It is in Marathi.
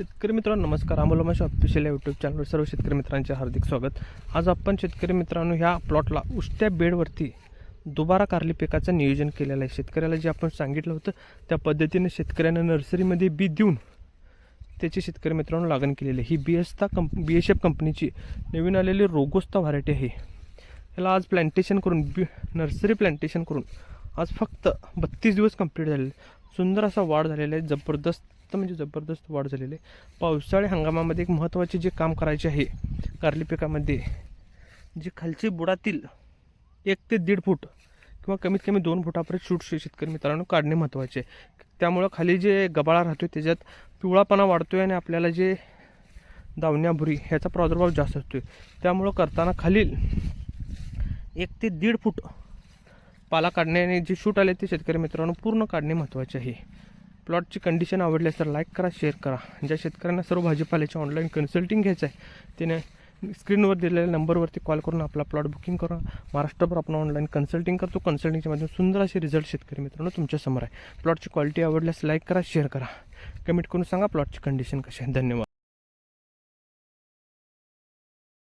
शेतकरी मित्रांनो नमस्कार. अमोल माशा ऑफिशियल यूट्यूब चॅनलवर सर्व शेतकरी मित्रांचे हार्दिक स्वागत. आज आपण शेतकरी मित्रांनो ह्या प्लॉटला उष्ट्या बेडवरती दुबारा कारली पिकाचं नियोजन केलेलं आहे. शेतकऱ्याला जे आपण सांगितलं होतं त्या पद्धतीने शेतकऱ्यानं नर्सरीमध्ये बी देऊन त्याची शेतकरी मित्रांनो लागण केलेली आहे. ही बी एसता कंप बी एस एफ कंपनीची नवीन आलेली रोगोस्ता व्हरायटी आहे. याला आज प्लॅन्टेशन करून बी नर्सरी प्लॅन्टेशन करून आज फक्त बत्तीस दिवस कंप्लीट झालेले. सुंदर असा वाढ झालेला आहे. जबरदस्त म्हणजे जबरदस्त वाढ झालेली आहे. पावसाळी हंगामामध्ये एक महत्त्वाचे जे काम करायचे आहे कारली पिकामध्ये जे खालची बुडातील एक ते दीड फूट किंवा कमीत कमी दोन फुटापर्यंत शूट शेतकरी मित्रांनो काढणे महत्त्वाचे आहे. त्यामुळं खाली जे गबाळा राहतो आहे त्याच्यात पिवळापणा वाढतो आहे आणि आपल्याला जे दावण्याभुरी ह्याचा प्रादुर्भाव जास्त असतो आहे त्यामुळं करताना खालील एक ते दीड फूट पाला काढण्याने जे शूट आले ते शेतकरी मित्रांनो पूर्ण काढणे महत्त्वाचे आहे. प्लॉटची कंडिशन आवडल्यास तर लाईक करा शेअर करा. ज्या शेतकऱ्यांना सर्व भाजीपाल्याची ऑनलाईन कन्सल्टिंग घ्यायचं आहे त्याने स्क्रीनवर दिलेल्या नंबरवरती कॉल करून आपला प्लॉट बुकिंग करा. महाराष्ट्रभर आपण ऑनलाईन कन्सल्टिंग करतो. कन्सल्टिंगच्या माध्यमातून सुंदर असे रिझल्ट शेतकरी मित्रांनो तुमच्यासमोर आहे. प्लॉटची क्वालिटी आवडल्यास लाईक करा शेअर करा. कमेंट करून सांगा प्लॉटची कंडिशन कशी आहे. धन्यवाद.